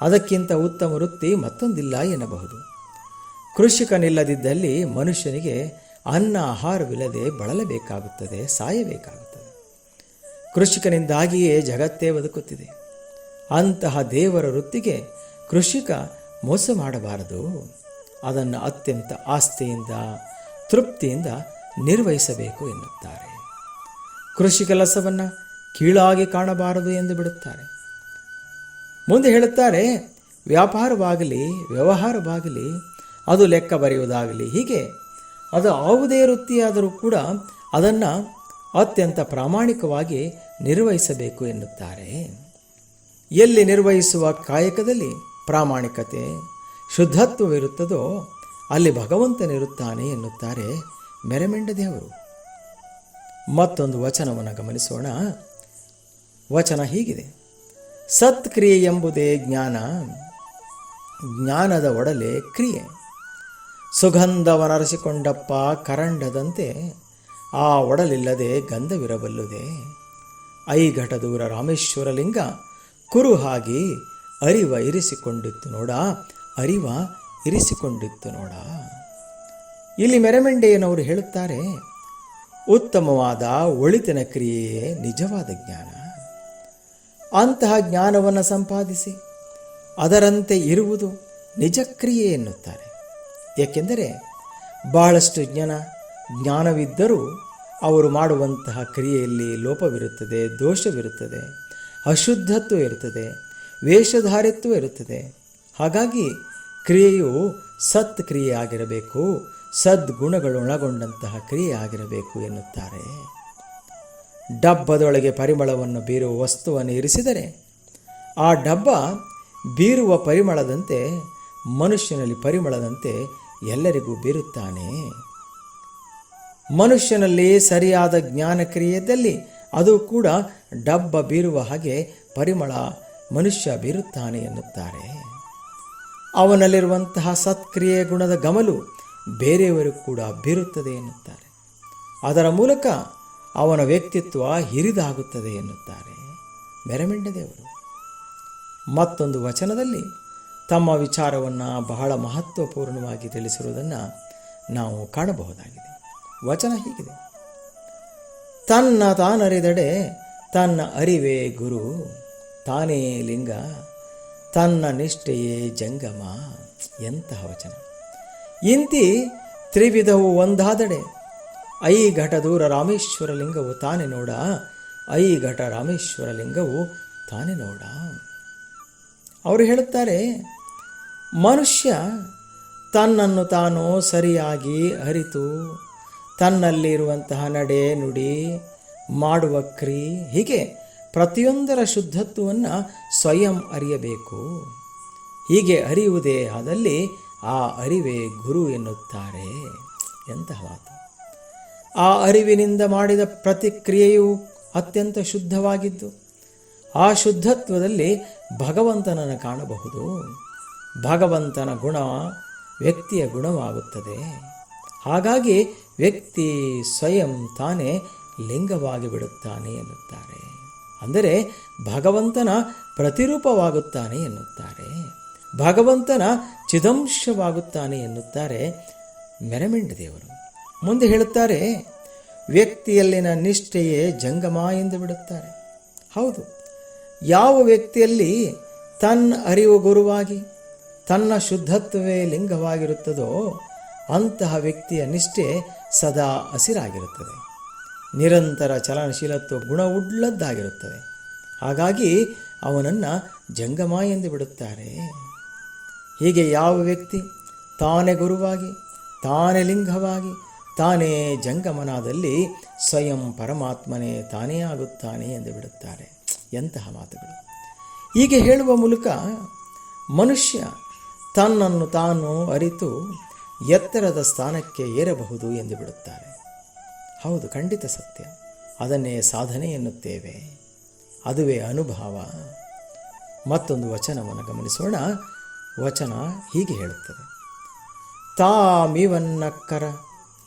ಅದಕ್ಕಿಂತ ಉತ್ತಮ ವೃತ್ತಿ ಮತ್ತೊಂದಿಲ್ಲ ಎನ್ನಬಹುದು. ಕೃಷಿಕನಿಲ್ಲದಿದ್ದಲ್ಲಿ ಮನುಷ್ಯನಿಗೆ ಅನ್ನ ಆಹಾರವಿಲ್ಲದೆ ಬಳಲಬೇಕಾಗುತ್ತದೆ, ಸಾಯಬೇಕಾಗುತ್ತದೆ. ಕೃಷಿಕನಿಂದಾಗಿಯೇ ಜಗತ್ತೇ ಬದುಕುತ್ತಿದೆ. ಅಂತಹ ದೇವರ ವೃತ್ತಿಗೆ ಕೃಷಿಕ ಮೋಸ ಮಾಡಬಾರದು. ಅದನ್ನು ಅತ್ಯಂತ ಆಸ್ತಿಯಿಂದ, ತೃಪ್ತಿಯಿಂದ ನಿರ್ವಹಿಸಬೇಕು ಎನ್ನುತ್ತಾರೆ. ಕೃಷಿ ಕೆಲಸವನ್ನು ಕೀಳಾಗಿ ಕಾಣಬಾರದು ಎಂದು ಬಿಡುತ್ತಾರೆ. ಮುಂದೆ ಹೇಳುತ್ತಾರೆ, ವ್ಯಾಪಾರವಾಗಲಿ, ವ್ಯವಹಾರವಾಗಲಿ, ಅದು ಲೆಕ್ಕ ಬರೆಯುವುದಾಗಲಿ, ಹೀಗೆ. ಅದು ಯಾವುದೇ ವೃತ್ತಿಯಾದರೂ ಕೂಡ ಅದನ್ನು ಅತ್ಯಂತ ಪ್ರಾಮಾಣಿಕವಾಗಿ ನಿರ್ವಹಿಸಬೇಕು ಎನ್ನುತ್ತಾರೆ. ಎಲ್ಲಿ ನಿರ್ವಹಿಸುವ ಕಾಯಕದಲ್ಲಿ ಪ್ರಾಮಾಣಿಕತೆ, ಶುದ್ಧತ್ವವಿರುತ್ತದೋ ಅಲ್ಲಿ ಭಗವಂತನಿರುತ್ತಾನೆ ಎನ್ನುತ್ತಾರೆ ಮೆರೆಮೆಂಡದೇವರು ಮತ್ತೊಂದು ವಚನವನ್ನು ಗಮನಿಸೋಣ. ವಚನ ಹೀಗಿದೆ. ಸತ್ಕ್ರಿಯೆ ಎಂಬುದೇ ಜ್ಞಾನ. ಜ್ಞಾನದ ಒಡಲೆ ಕ್ರಿಯೆ. ಸುಗಂಧವನರಸಿಕೊಂಡಪ್ಪ ಕರಂಡದಂತೆ ಆ ಒಡಲಿಲ್ಲದೆ ಗಂಧವಿರಬಲ್ಲುದೆ. ಐಘಟ ದೂರ ರಾಮೇಶ್ವರ ಲಿಂಗ ಕುರು ಹಾಗೆ ಅರಿವ ಇರಿಸಿಕೊಂಡಿತ್ತು ನೋಡ, ಅರಿವ ಇರಿಸಿಕೊಂಡಿತ್ತು ನೋಡ. ಇಲ್ಲಿ ಮೆರೆಮೆಂಡೆಯನವರು ಹೇಳುತ್ತಾರೆ, ಉತ್ತಮವಾದ ಒಳಿತಿನ ಕ್ರಿಯೆಯೇ ನಿಜವಾದ ಜ್ಞಾನ. ಅಂತಹ ಜ್ಞಾನವನ್ನು ಸಂಪಾದಿಸಿ ಅದರಂತೆ ಇರುವುದು ನಿಜ ಕ್ರಿಯೆ ಎನ್ನುತ್ತಾರೆ. ಏಕೆಂದರೆ ಬಹಳಷ್ಟು ಜ್ಞಾನ ಜ್ಞಾನವಿದ್ದರೂ ಅವರು ಮಾಡುವಂತಹ ಕ್ರಿಯೆಯಲ್ಲಿ ಲೋಪವಿರುತ್ತದೆ, ದೋಷವಿರುತ್ತದೆ, ಅಶುದ್ಧತ್ವ ಇರುತ್ತದೆ, ವೇಷಧಾರಿತ್ವ ಇರುತ್ತದೆ. ಹಾಗಾಗಿ ಕ್ರಿಯೆಯು ಸತ್ ಕ್ರಿಯೆ ಆಗಿರಬೇಕು ಸದ್ಗುಣಗಳೊಳಗೊಂಡಂತಹ ಕ್ರಿಯೆ ಆಗಿರಬೇಕು ಎನ್ನುತ್ತಾರೆ. ಡಬ್ಬದೊಳಗೆ ಪರಿಮಳವನ್ನು ಬೀರುವ ವಸ್ತುವನ್ನು ಇರಿಸಿದರೆ ಆ ಡಬ್ಬ ಬೀರುವ ಪರಿಮಳದಂತೆ ಮನುಷ್ಯನಲ್ಲಿ ಪರಿಮಳದಂತೆ ಎಲ್ಲರಿಗೂ ಬೀರುತ್ತಾನೆ. ಮನುಷ್ಯನಲ್ಲಿ ಸರಿಯಾದ ಜ್ಞಾನಕ್ರಿಯೆಯಲ್ಲಿ ಅದು ಕೂಡ ಡಬ್ಬ ಬೀರುವ ಹಾಗೆ ಪರಿಮಳ ಮನುಷ್ಯ ಬೀರುತ್ತಾನೆ ಎನ್ನುತ್ತಾರೆ. ಅವನಲ್ಲಿರುವಂತಹ ಸತ್ಕ್ರಿಯೆ ಗುಣದ ಗಮಲು ಬೇರೆಯವರು ಕೂಡ ಬೀರುತ್ತದೆ ಎನ್ನುತ್ತಾರೆ. ಅದರ ಮೂಲಕ ಅವನ ವ್ಯಕ್ತಿತ್ವ ಹಿರಿದಾಗುತ್ತದೆ ಎನ್ನುತ್ತಾರೆ ದೇವರು. ಮತ್ತೊಂದು ವಚನದಲ್ಲಿ ತಮ್ಮ ವಿಚಾರವನ್ನು ಬಹಳ ಮಹತ್ವಪೂರ್ಣವಾಗಿ ತಿಳಿಸಿರುವುದನ್ನು ನಾವು ಕಾಣಬಹುದಾಗಿದೆ. ವಚನ ಹೀಗಿದೆ. ತನ್ನ ತಾನರಿದಡೆ ತನ್ನ ಅರಿವೇ ಗುರು, ತಾನೇ ಲಿಂಗ, ತನ್ನ ನಿಷ್ಠೆಯೇ ಜಂಗಮ ಎಂತಹ ವಚನ. ಇಂತಿ ತ್ರಿವಿಧವು ಒಂದಾದಡೆ ಐ ಘಟ ದೂರ ರಾಮೇಶ್ವರ ಲಿಂಗವು ತಾನೇ ನೋಡ. ಐ ಘಟ ರಾಮೇಶ್ವರ ಲಿಂಗವು ತಾನೇ ನೋಡ. ಅವರು ಹೇಳುತ್ತಾರೆ, ಮನುಷ್ಯ ತನ್ನನ್ನು ತಾನು ಸರಿಯಾಗಿ ಅರಿತು, ತನ್ನಲ್ಲಿರುವಂತಹ ನಡೆ ನುಡಿ ಮಾಡುವ ಕ್ರಿ ಹೀಗೆ ಪ್ರತಿಯೊಂದರ ಶುದ್ಧತ್ವವನ್ನು ಸ್ವಯಂ ಅರಿಯಬೇಕು. ಹೀಗೆ ಅರಿಯುವುದೇ ಆದಲ್ಲಿ ಆ ಅರಿವೇ ಗುರು ಎನ್ನುತ್ತಾರೆ ಎಂತಹ ಮಾತು. ಆ ಅರಿವಿನಿಂದ ಮಾಡಿದ ಪ್ರತಿಕ್ರಿಯೆಯು ಅತ್ಯಂತ ಶುದ್ಧವಾಗಿದ್ದು, ಆ ಶುದ್ಧತ್ವದಲ್ಲಿ ಭಗವಂತನನ್ನು ಕಾಣಬಹುದು. ಭಗವಂತನ ಗುಣ ವ್ಯಕ್ತಿಯ ಗುಣವಾಗುತ್ತದೆ. ಹಾಗಾಗಿ ವ್ಯಕ್ತಿ ಸ್ವಯಂ ತಾನೇ ಲಿಂಗವಾಗಿ ಬಿಡುತ್ತಾನೆ ಎನ್ನುತ್ತಾರೆ. ಅಂದರೆ ಭಗವಂತನ ಪ್ರತಿರೂಪವಾಗುತ್ತಾನೆ ಎನ್ನುತ್ತಾರೆ. ಭಗವಂತನ ಚಿದಂಶವಾಗುತ್ತಾನೆ ಎನ್ನುತ್ತಾರೆ ಮೆರಮೆಂಡ ದೇವರು. ಮುಂದೆ ಹೇಳುತ್ತಾರೆ, ವ್ಯಕ್ತಿಯಲ್ಲಿನ ನಿಷ್ಠೆಯೇ ಜಂಗಮ ಎಂದು ಬಿಡುತ್ತಾರೆ. ಹೌದು, ಯಾವ ವ್ಯಕ್ತಿಯಲ್ಲಿ ತನ್ನ ಅರಿವು ಗುರುವಾಗಿ, ತನ್ನ ಶುದ್ಧತ್ವವೇ ಲಿಂಗವಾಗಿರುತ್ತದೋ, ಅಂತಹ ವ್ಯಕ್ತಿಯ ನಿಷ್ಠೆ ಸದಾ ಹಸಿರಾಗಿರುತ್ತದೆ. ನಿರಂತರ ಚಲನಶೀಲತ್ವ ಗುಣವುಳ್ಳದ್ದಾಗಿರುತ್ತದೆ. ಹಾಗಾಗಿ ಅವನನ್ನು ಜಂಗಮ ಎಂದು ಬಿಡುತ್ತಾರೆ. ಹೀಗೆ ಯಾವ ವ್ಯಕ್ತಿ ತಾನೇ ಗುರುವಾಗಿ, ತಾನೇ ಲಿಂಗವಾಗಿ ತಾನೇ ಜಂಗಮನದಲ್ಲಿ ಸ್ವಯಂ ಪರಮಾತ್ಮನೇ ತಾನೇ ಆಗುತ್ತಾನೆ ಎಂದು ಬಿಡುತ್ತಾರೆ. ಎಂತಹ ಮಾತುಗಳು. ಹೀಗೆ ಹೇಳುವ ಮೂಲಕ ಮನುಷ್ಯ ತನ್ನನ್ನು ತಾನು ಅರಿತು ಎತ್ತರದ ಸ್ಥಾನಕ್ಕೆ ಏರಬಹುದು ಎಂದು ಬಿಡುತ್ತಾರೆ. ಹೌದು, ಖಂಡಿತ ಸತ್ಯ. ಅದನ್ನೇ ಸಾಧನೆ ಎನ್ನುತ್ತೇವೆ. ಅದುವೇ ಅನುಭವ. ಮತ್ತೊಂದು ವಚನವನ್ನು ಗಮನಿಸೋಣ. ವಚನ ಹೀಗೆ ಹೇಳುತ್ತದೆ. ತಾಮಿವನ್ನಕ್ಕರ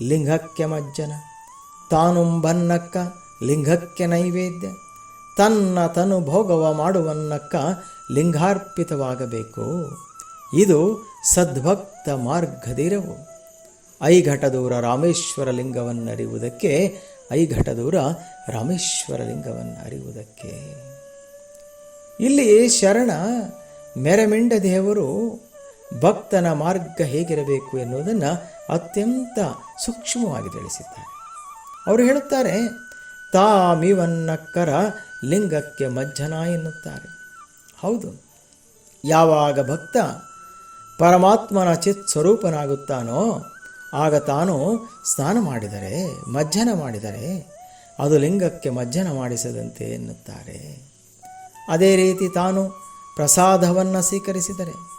ಲಿಂಗಕ್ಕೆ ಮಜ್ಜನ. ತಾನುಂಬನ್ನಕ್ಕ ಲಿಂಗಕ್ಕೆ ನೈವೇದ್ಯ. ತನ್ನ ತನು ಭೋಗವ ಮಾಡುವನ್ನಕ್ಕ ಲಿಂಗಾರ್ಪಿತವಾಗಬೇಕು. ಇದು ಸದ್ಭಕ್ತ ಮಾರ್ಗದಿರವು. ಐಘಟದೂರ ರಾಮೇಶ್ವರ ಲಿಂಗವನ್ನರಿಯುವುದಕ್ಕೆ ಐಘಟದೂರ ರಾಮೇಶ್ವರ ಲಿಂಗವನ್ನು ಅರಿಯುವುದಕ್ಕೆ ಇಲ್ಲಿ ಶರಣ ಮೆರಮಿಂಡ ದೇವರು ಭಕ್ತನ ಮಾರ್ಗ ಹೇಗಿರಬೇಕು ಎನ್ನುವುದನ್ನು ಅತ್ಯಂತ ಸೂಕ್ಷ್ಮವಾಗಿ ತಿಳಿಸಿದ್ದಾರೆ ಅವರು ಹೇಳುತ್ತಾರೆ ತಾಮಿವನ್ನಕ್ಕರ ಲಿಂಗಕ್ಕೆ ಮಜ್ಜನ ಎನ್ನುತ್ತಾರೆ. ಹೌದು, ಯಾವಾಗ ಭಕ್ತ ಪರಮಾತ್ಮನ ಚಿತ್ ಸ್ವರೂಪನಾಗುತ್ತಾನೋ, ಆಗ ತಾನು ಸ್ನಾನ ಮಾಡಿದರೆ, ಮಜ್ಜನ ಮಾಡಿದರೆ, ಅದು ಲಿಂಗಕ್ಕೆ ಮಜ್ಜನ ಮಾಡಿಸದಂತೆ ಎನ್ನುತ್ತಾರೆ. ಅದೇ ರೀತಿ ತಾನು ಪ್ರಸಾದವನ್ನು ಸ್ವೀಕರಿಸಿದರೆ.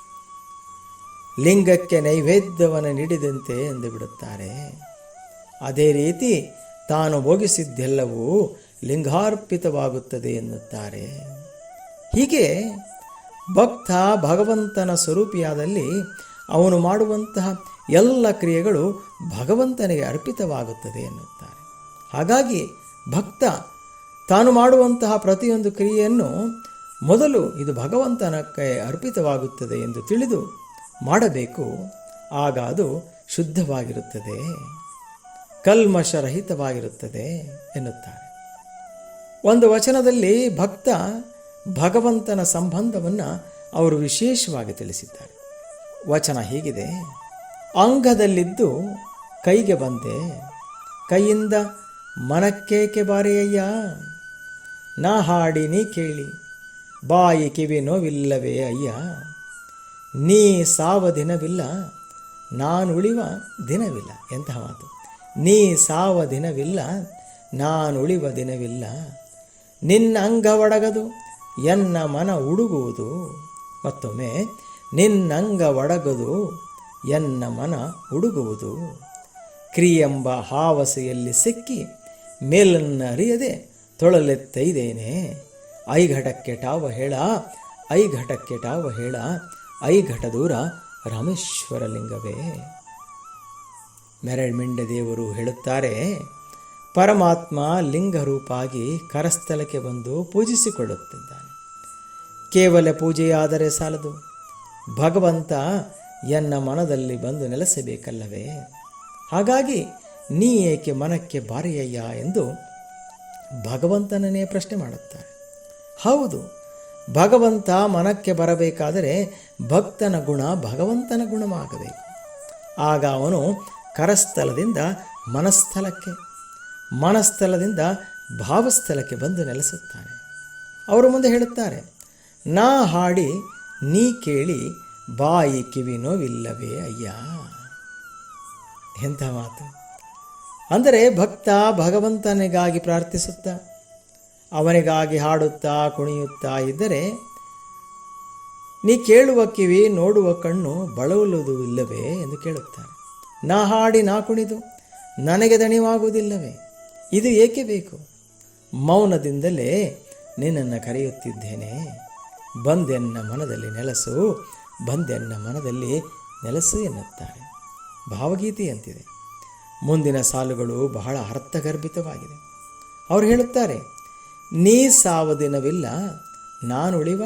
ಲಿಂಗಕ್ಕೆ ನೈವೇದ್ಯವನ್ನು ನೀಡಿದಂತೆ ಎಂದು ಬಿಡುತ್ತಾರೆ. ಅದೇ ರೀತಿ ತಾನು ಭೋಗಿಸಿದ್ದೆಲ್ಲವೂ ಲಿಂಗಾರ್ಪಿತವಾಗುತ್ತದೆ ಎನ್ನುತ್ತಾರೆ. ಹೀಗೆ ಭಕ್ತ ಭಗವಂತನ ಸ್ವರೂಪಿಯಾದಲ್ಲಿ ಅವನು ಮಾಡುವಂತಹ ಎಲ್ಲ ಕ್ರಿಯೆಗಳು ಭಗವಂತನಿಗೆ ಅರ್ಪಿತವಾಗುತ್ತದೆ ಎನ್ನುತ್ತಾರೆ. ಹಾಗಾಗಿ ಭಕ್ತ ತಾನು ಮಾಡುವಂತಹ ಪ್ರತಿಯೊಂದು ಕ್ರಿಯೆಯನ್ನು ಮೊದಲು ಇದು ಭಗವಂತನಕ್ಕೆ ಅರ್ಪಿತವಾಗುತ್ತದೆ ಎಂದು ತಿಳಿದು ಮಾಡಬೇಕು, ಆಗ ಅದು ಶುದ್ಧವಾಗಿರುತ್ತದೆ. ಕಲ್ಮಶರಹಿತವಾಗಿರುತ್ತದೆ ಎನ್ನುತ್ತಾರೆ. ಒಂದು ವಚನದಲ್ಲಿ ಭಕ್ತ ಭಗವಂತನ ಸಂಬಂಧವನ್ನು ಅವರು ವಿಶೇಷವಾಗಿ ತಿಳಿಸಿದ್ದಾರೆ. ವಚನ ಹೀಗಿದೆ, ಅಂಗದಲ್ಲಿದ್ದು ಕೈಗೆ ಬಂದೆ, ಕೈಯಿಂದ ಮನಕ್ಕೇಕೆ ಬಾರೆಯಯ್ಯ? ನಾ ಹಾಡಿ ನೀ ಕೇಳಿ, ಬಾಯಿ ಕಿವಿ ನೋವಿಲ್ಲವೇ ಅಯ್ಯ? ನೀ ಸಾವ ದಿನವಿಲ್ಲ, ನಾನು ಉಳಿವ ದಿನವಿಲ್ಲ ಎಂತಹ ಮಾತು. ನೀ ಸಾವ ದಿನವಿಲ್ಲ, ನಾನು ಉಳಿವ ದಿನವಿಲ್ಲ. ನಿನ್ನ ಅಂಗ ಒಡಗದು, ಎನ್ನ ಮನ ಉಡುಗುವುದು. ಮತ್ತೊಮ್ಮೆ ನಿನ್ನಂಗ ಒಡಗದು, ಎನ್ನ ಮನ ಉಡುಗುವುದು. ಕ್ರಿಯೆಂಬ ಹಾವಸೆಯಲ್ಲಿ ಸಿಕ್ಕಿ ಮೇಲನ್ನರಿಯದೆ ತೊಳಲೆತ್ತೈದೇನೆ. ಐಘಟಕ್ಕೆ ಟಾವ ಹೇಳ, ಐಘಟಕ್ಕೆ ಟಾವ ಹೇಳ ಐಘಟ ದೂರ ರಾಮೇಶ್ವರ ಲಿಂಗವೇ ಮೆರಳ್ಮಿಂಡ ದೇವರು ಹೇಳುತ್ತಾರೆ, ಪರಮಾತ್ಮ ಲಿಂಗರೂಪಾಗಿ ಕರಸ್ಥಲಕ್ಕೆ ಬಂದು ಪೂಜಿಸಿಕೊಳ್ಳುತ್ತಿದ್ದಾನೆ. ಕೇವಲ ಪೂಜೆಯಾದರೆ ಸಾಲದು, ಭಗವಂತ ಎನ್ನ ಮನದಲ್ಲಿ ಬಂದು ನೆಲೆಸಬೇಕಲ್ಲವೇ? ಹಾಗಾಗಿ ನೀ ಏಕೆ ಮನಕ್ಕೆ ಬಾರಿಯಯ್ಯ ಎಂದು ಭಗವಂತನನ್ನೇ ಪ್ರಶ್ನೆ ಮಾಡುತ್ತಾರೆ. ಹೌದು ಭಗವಂತ ಮನಕ್ಕೆ ಬರಬೇಕಾದರೆ ಭಕ್ತನ ಗುಣ ಭಗವಂತನ ಗುಣವಾಗಬೇಕು. ಆಗ ಅವನು ಕರಸ್ಥಲದಿಂದ ಮನಸ್ಥಲಕ್ಕೆ, ಮನಸ್ಥಲದಿಂದ ಭಾವಸ್ಥಲಕ್ಕೆ ಬಂದು ನೆಲೆಸುತ್ತಾನೆ. ಅವರು ಮುಂದೆ ಹೇಳುತ್ತಾರೆ, ನಾ ಹಾಡಿ, ನೀ ಕೇಳಿ, ಬಾಯಿ ಕಿವಿ ನೋವಿಲ್ಲವೇ ಅಯ್ಯ? ಎಂಥ ಮಾತು. ಅಂದರೆ ಭಕ್ತ ಭಗವಂತನಿಗಾಗಿ ಪ್ರಾರ್ಥಿಸುತ್ತಾ ಅವನಿಗಾಗಿ ಹಾಡುತ್ತಾ ಕುಣಿಯುತ್ತಾ ಇದ್ದರೆ, ನೀ ಕೇಳುವ ಕಿವಿ, ನೋಡುವ ಕಣ್ಣು ಬಳಲುವುದು ಇಲ್ಲವೇ ಎಂದು ಕೇಳುತ್ತಾರೆ ನಾ ಹಾಡಿ, ನಾ ಕುಣಿದು, ನನಗೆ ದಣಿವಾಗುವುದಿಲ್ಲವೇ? ಇದು ಏಕೆ ಬೇಕು? ಮೌನದಿಂದಲೇ ನಿನ್ನನ್ನು ಕರೆಯುತ್ತಿದ್ದೇನೆ. ಬಂದೆನ್ನ ಮನದಲ್ಲಿ ನೆಲಸು, ಬಂದೆನ್ನ ಮನದಲ್ಲಿ ನೆಲೆಸು ಎನ್ನುತ್ತಾರೆ ಭಾವಗೀತೆಯಂತಿದೆ ಮುಂದಿನ ಸಾಲುಗಳು ಬಹಳ ಅರ್ಥಗರ್ಭಿತವಾಗಿದೆ. ಅವರು ಹೇಳುತ್ತಾರೆ ನೀ ಸಾವ ದಿನವಿಲ್ಲ ನಾನು ಉಳಿವ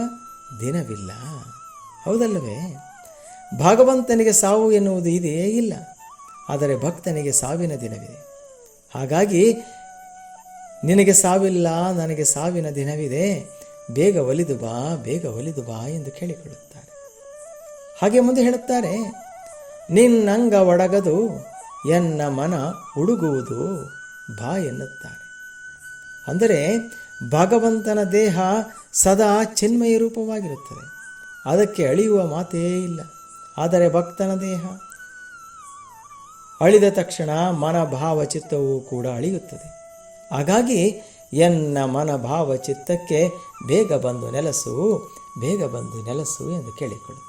ದಿನವಿಲ್ಲ. ಹೌದಲ್ಲವೇ? ಭಗವಂತನಿಗೆ ಸಾವು ಎನ್ನುವುದು ಇದೆಯೇ ಇಲ್ಲ, ಆದರೆ ಭಕ್ತನಿಗೆ ಸಾವಿನ ದಿನವಿದೆ. ಹಾಗಾಗಿ, ನಿನಗೆ ಸಾವಿಲ್ಲ, ನನಗೆ ಸಾವಿನ ದಿನವಿದೆ, ಬೇಗ ಒಲಿದು ಬಾ, ಬೇಗ ಒಲಿದು ಬಾ ಎಂದು ಕೇಳಿಕೊಳ್ಳುತ್ತಾರೆ. ಹಾಗೆ ಮುಂದೆ ಹೇಳುತ್ತಾರೆ, ನಿನ್ನಂಗ ಒಡಗದು, ಎನ್ನ ಮನ ಉಡುಗುವುದು ಬಾ ಎನ್ನುತ್ತಾರೆ. ಅಂದರೆ ಭಗವಂತನ ದೇಹ ಸದಾ ಚಿನ್ಮಯ ರೂಪವಾಗಿರುತ್ತದೆ. ಅದಕ್ಕೆ ಅಳಿಯುವ ಮಾತೇ ಇಲ್ಲ. ಆದರೆ ಭಕ್ತನ ದೇಹ ಅಳಿದ ತಕ್ಷಣ ಮನ ಭಾವ ಚಿತ್ತವು ಕೂಡ ಅಳಿಯುತ್ತದೆ. ಹಾಗಾಗಿ ಎನ್ನ ಮನ ಭಾವ ಚಿತ್ತಕ್ಕೆ ಬೇಗ ಬಂದು ನೆಲಸು, ಬೇಗ ಬಂದು ನೆಲಸು ಎಂದು ಕೇಳಿಕೊಳ್ಳುತ್ತಾರೆ.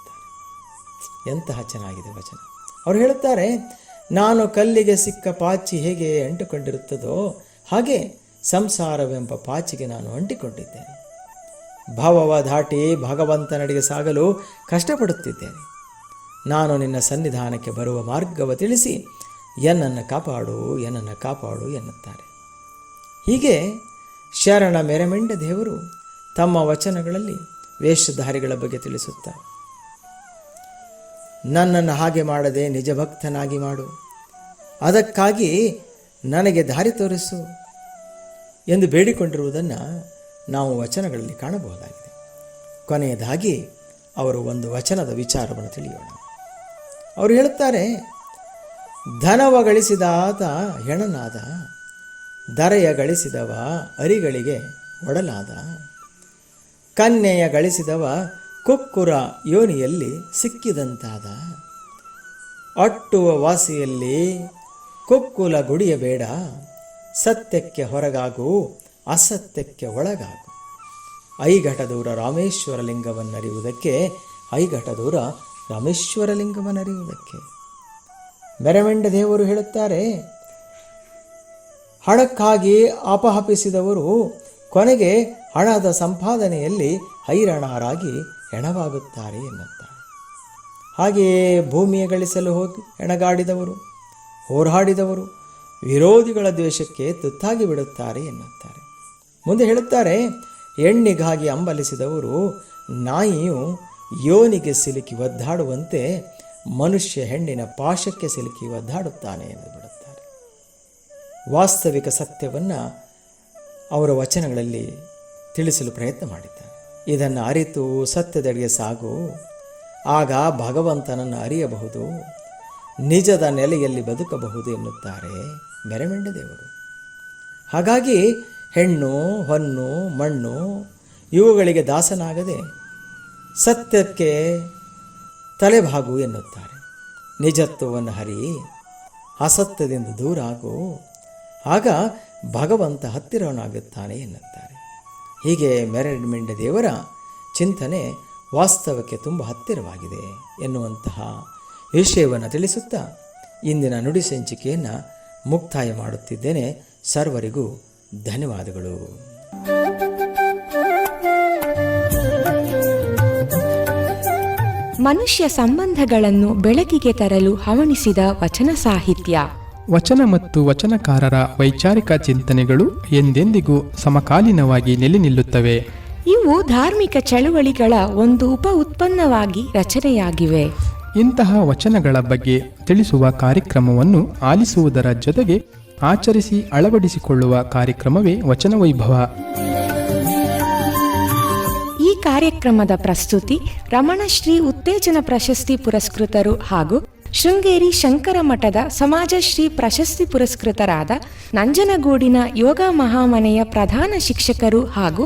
ಎಂತಹ ಚೆನ್ನಾಗಿದೆ ವಚನ. ಅವರು ಹೇಳುತ್ತಾರೆ, ನಾನು ಕಲ್ಲಿಗೆ ಸಿಕ್ಕ ಪಾಚಿ ಹೇಗೆ ಅಂಟುಕೊಂಡಿರುತ್ತದೋ ಹಾಗೆ ಸಂಸಾರವೆಂಬ ಪಾಚಿಗೆ ನಾನು ಅಂಟಿಕೊಂಡಿದ್ದೇನೆ. ಭಾವವ ದಾಟಿ ಭಗವಂತನಡೆಗೆ ಸಾಗಲು ಕಷ್ಟಪಡುತ್ತಿದ್ದೇನೆ. ನಾನು ನಿನ್ನ ಸನ್ನಿಧಾನಕ್ಕೆ ಬರುವ ಮಾರ್ಗವ ತಿಳಿಸಿ ಎನ್ನನ್ನು ಕಾಪಾಡು ಎನ್ನನ್ನು ಕಾಪಾಡು ಎನ್ನುತ್ತಾರೆ. ಹೀಗೆ ಶರಣ ಮೆರೆಮೆಂಡ ದೇವರು ತಮ್ಮ ವಚನಗಳಲ್ಲಿ ವೇಷಧಾರಿಗಳ ಬಗ್ಗೆ ತಿಳಿಸುತ್ತಾರೆ. ನನ್ನನ್ನು ಹಾಗೆ ಮಾಡದೆ ನಿಜ ಭಕ್ತನಾಗಿ ಮಾಡು. ಅದಕ್ಕಾಗಿ ನನಗೆ ದಾರಿ ತೋರಿಸು. ಎಂದು ಬೇಡಿಕೊಂಡಿರುವುದನ್ನು ನಾವು ವಚನಗಳಲ್ಲಿ ಕಾಣಬಹುದಾಗಿದೆ. ಕೊನೆಯದಾಗಿ ಅವರು ಒಂದು ವಚನದ ವಿಚಾರವನ್ನು ತಿಳಿಯೋಣ. ಅವರು ಹೇಳುತ್ತಾರೆ ಧನವ ಗಳಿಸಿದಾತ ಹೆಣನಾದ ದರೆಯ ಗಳಿಸಿದವ ಅರಿಗಳಿಗೆ ಒಡಲಾದ, ಕನ್ಯೆಯ ಗಳಿಸಿದವ ಕುಕ್ಕುರ ಯೋನಿಯಲ್ಲಿ ಸಿಕ್ಕಿದಂತಾದ, ಅಟ್ಟುವ ವಾಸಿಯಲ್ಲಿ ಕುಕ್ಕುಲ ಗುಡಿಯಬೇಡ ಸತ್ಯಕ್ಕೆ ಹೊರಗಾಗು, ಅಸತ್ಯಕ್ಕೆ ಒಳಗಾಗು. ಐಘಟ ದೂರ ರಾಮೇಶ್ವರ ಲಿಂಗವನ್ನರಿಯುವುದಕ್ಕೆ ಐಘಟ ದೂರ ರಾಮೇಶ್ವರ ಲಿಂಗವನ್ನರಿಯುವುದಕ್ಕೆ ಮೆರವೆಂಡ ದೇವರು ಹೇಳುತ್ತಾರೆ, ಹಣಕ್ಕಾಗಿ ಅಪಹಪಿಸಿದವರು ಕೊನೆಗೆ ಹಣದ ಸಂಪಾದನೆಯಲ್ಲಿ ಹೈರಾಣರಾಗಿ ಹೆಣವಾಗುತ್ತಾರೆ ಎನ್ನುತ್ತಾರೆ. ಹಾಗೆಯೇ ಭೂಮಿಯ ಗಳಿಸಲು ಹೋಗಿ, ಹೆಣಗಾಡಿದವರು, ಹೋರಾಡಿದವರು ವಿರೋಧಿಗಳ ದ್ವೇಷಕ್ಕೆ ತುತ್ತಾಗಿ ಬಿಡುತ್ತಾರೆ ಎನ್ನುತ್ತಾರೆ. ಮುಂದೆ ಹೇಳುತ್ತಾರೆ, ಹೆಣ್ಣಿಗಾಗಿ ಅಂಬಲಿಸಿದವರು ನಾಯಿಯು ಯೋನಿಗೆ ಸಿಲುಕಿ ಒದ್ದಾಡುವಂತೆ ಮನುಷ್ಯ ಹೆಣ್ಣಿನ ಪಾಶಕ್ಕೆ ಸಿಲುಕಿ ಒದ್ದಾಡುತ್ತಾನೆ ಎಂದು ಬಿಡುತ್ತಾರೆ. ವಾಸ್ತವಿಕ ಸತ್ಯವನ್ನು ಅವರ ವಚನಗಳಲ್ಲಿ ತಿಳಿಸಲು ಪ್ರಯತ್ನ ಮಾಡಿದ್ದಾರೆ. ಇದನ್ನು ಅರಿತು ಸತ್ಯದೆಡೆಗೆ ಸಾಗು. ಆಗ ಭಗವಂತನನ್ನು ಅರಿಯಬಹುದು, ನಿಜದ ನೆಲೆಯಲ್ಲಿ ಬದುಕಬಹುದು ಎನ್ನುತ್ತಾರೆ. ಮೆರಮೆಂಡ ದೇವರು. ಹಾಗಾಗಿ ಹೆಣ್ಣು, ಹೊನ್ನು, ಮಣ್ಣು ಇವುಗಳಿಗೆ ದಾಸನಾಗದೆ ಸತ್ಯಕ್ಕೆ ತಲೆಬಾಗು ಎನ್ನುತ್ತಾರೆ. ನಿಜತ್ವವನ್ನು ಹರಿ, ಅಸತ್ಯದಿಂದ ದೂರ ಆಗು, ಆಗ ಭಗವಂತ ಹತ್ತಿರವನಾಗುತ್ತಾನೆ ಎನ್ನುತ್ತಾರೆ. ಹೀಗೆ ಮೆರಡ್ಮಿಂಡ ದೇವರ ಚಿಂತನೆ ವಾಸ್ತವಕ್ಕೆ ತುಂಬ ಹತ್ತಿರವಾಗಿದೆ ಎನ್ನುವಂತಹ ವಿಷಯವನ್ನು ತಿಳಿಸುತ್ತಾ ಇಂದಿನ ನುಡಿ ಸಂಚಿಕೆಯನ್ನು ಮುಕ್ತಾಯ ಮಾಡುತ್ತಿದ್ದೇನೆ. ಸರ್ವರಿಗೂ ಧನ್ಯವಾದಗಳು. ಮನುಷ್ಯ ಸಂಬಂಧಗಳನ್ನು ಬೆಳಕಿಗೆ ತರಲು ಹವಣಿಸಿದ ವಚನ ಸಾಹಿತ್ಯ. ವಚನ ಮತ್ತು ವಚನಕಾರರ ವೈಚಾರಿಕ ಚಿಂತನೆಗಳು ಎಂದೆಂದಿಗೂ ಸಮಕಾಲೀನವಾಗಿ ನೆಲೆ ನಿಲ್ಲುತ್ತವೆ. ಇವು ಧಾರ್ಮಿಕ ಚಳುವಳಿಗಳ ಒಂದು ಉಪ ಉತ್ಪನ್ನವಾಗಿ ರಚನೆಯಾಗಿವೆ. ಇಂತಹ ವಚನಗಳ ಬಗ್ಗೆ ತಿಳಿಸುವ ಕಾರ್ಯಕ್ರಮವನ್ನು ಆಲಿಸುವುದರ ಜೊತೆಗೆ ಆಚರಿಸಿ ಅಳವಡಿಸಿಕೊಳ್ಳುವ ಕಾರ್ಯಕ್ರಮವೇ ವಚನ ವೈಭವ ಈ ಕಾರ್ಯಕ್ರಮದ ಪ್ರಸ್ತುತಿ ರಮಣಶ್ರೀ ಉತ್ತೇಜನ ಪ್ರಶಸ್ತಿ ಪುರಸ್ಕೃತರು ಹಾಗೂ ಶೃಂಗೇರಿ ಶಂಕರ ಮಠದ ಸಮಾಜಶ್ರೀ ಪ್ರಶಸ್ತಿ ಪುರಸ್ಕೃತರಾದ ನಂಜನಗೂಡಿನ ಯೋಗ ಮಹಾಮನೆಯ ಪ್ರಧಾನ ಶಿಕ್ಷಕರು ಹಾಗೂ